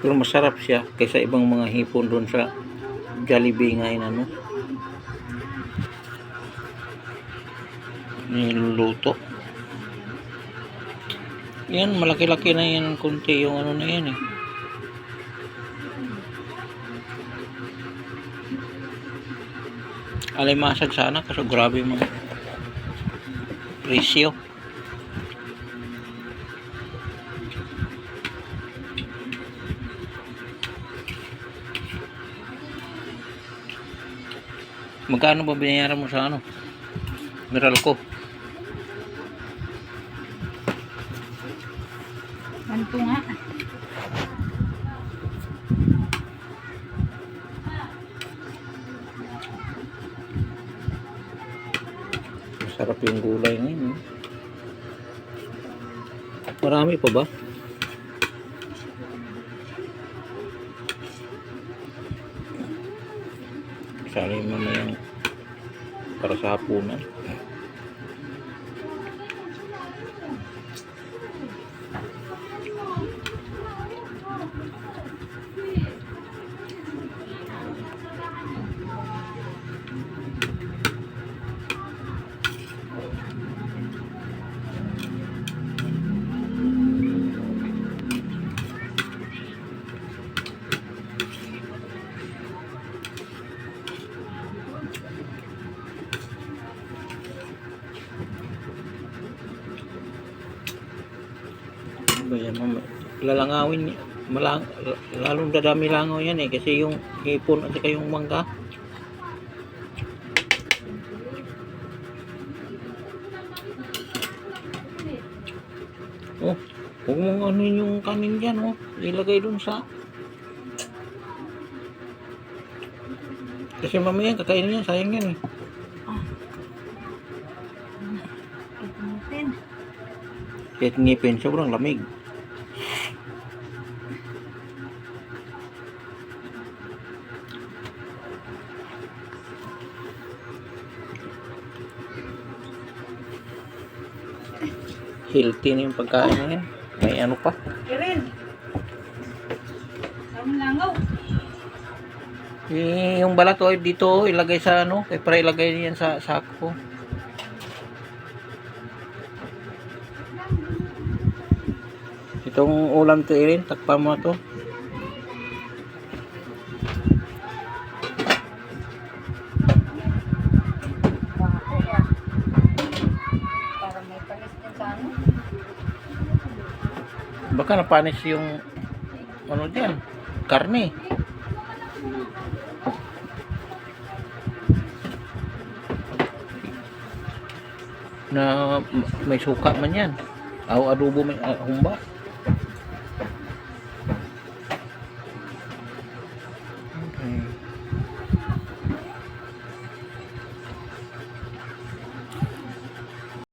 Pero masarap siya kaysa ibang mga hipon doon sa Jollibee nga yun ano. Niluluto. Yan, malaki-laki na yan kunti yung ano na yan eh. Alimasag sana kasi grabe mga presyo. Magkano ba binayaran mo sa ano? Meralco. Ano po nga? Masarap yung gulay ngayon. eh. Marami pa ba? Sana yung mamayang para sa hapunan. Ano? Lalangawin. Malang, lalong dadami langaw yan eh kasi yung hipon at saka yung mangga oh huwag mong ano yung kanin dyan oh ilagay dun sa kasi mamaya kakainin yan sayang yan eh Ipinitin. kahit ngipin sobrang lamig healthy na yung pagkain na yan may ano pa Kirin. Ang langaw. Eh, yung balat oh, dito ilagay sa ano kaya para ilagay niyan sa sako itong ulam to Erin takpan mo to baka napanis yung ano diyan karne. Na may suka man yan. Aw adobo may uh, humba. Okay.